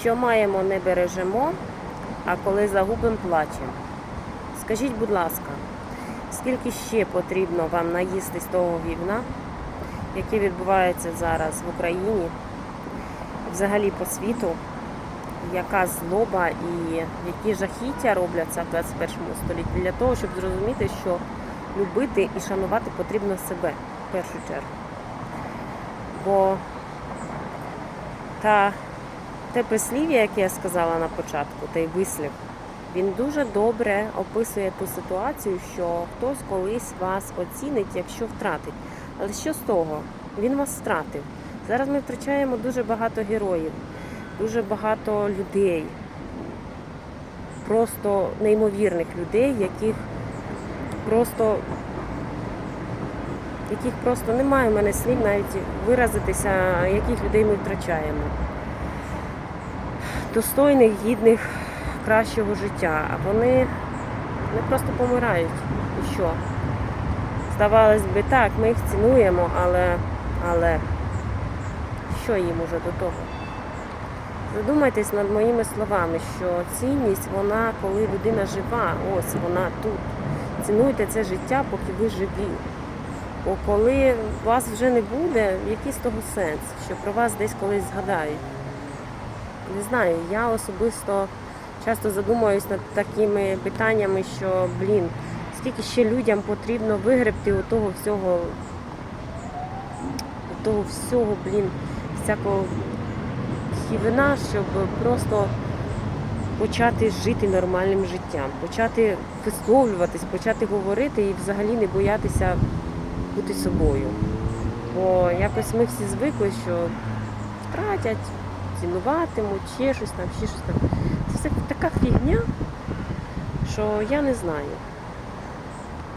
Що маємо, не бережемо, а коли загубимо, плачемо. Скажіть, будь ласка, скільки ще потрібно вам наїстись того гівна, яке відбувається зараз в Україні, взагалі по світу, яка злоба і які жахіття робляться в 21 столітті для того, щоб зрозуміти, що любити і шанувати потрібно себе в першу чергу. Бо та те прислів'я, яке я сказала на початку, той вислів, він дуже добре описує ту ситуацію, що хтось колись вас оцінить, якщо втратить. Але що з того? Він вас втратив. Зараз ми втрачаємо дуже багато героїв, дуже багато людей, просто неймовірних людей, яких просто яких просто немає в мене слів навіть виразитися, яких людей ми втрачаємо. Достойних, гідних кращого життя. А вони, вони просто помирають. І що? Здавалось би, так, ми їх цінуємо, але, але що їм уже до того? Задумайтесь над моїми словами, що цінність, вона, коли людина жива, ось вона тут. Цінуйте це життя, поки ви живі. Бо коли вас вже не буде, який з того сенс, що про вас десь колись згадають. Не знаю, я особисто часто задумуюсь над такими питаннями, що, блін, скільки ще людям потрібно вигребти у того всього, у того всього, блін, всякого хівина, щоб просто почати жити нормальним життям, почати висловлюватись, почати говорити і взагалі не боятися бути собою. Бо якось ми всі звикли, що втратять, цінуватимуть, ще щось там, ще щось там. Це все така фігня, що я не знаю.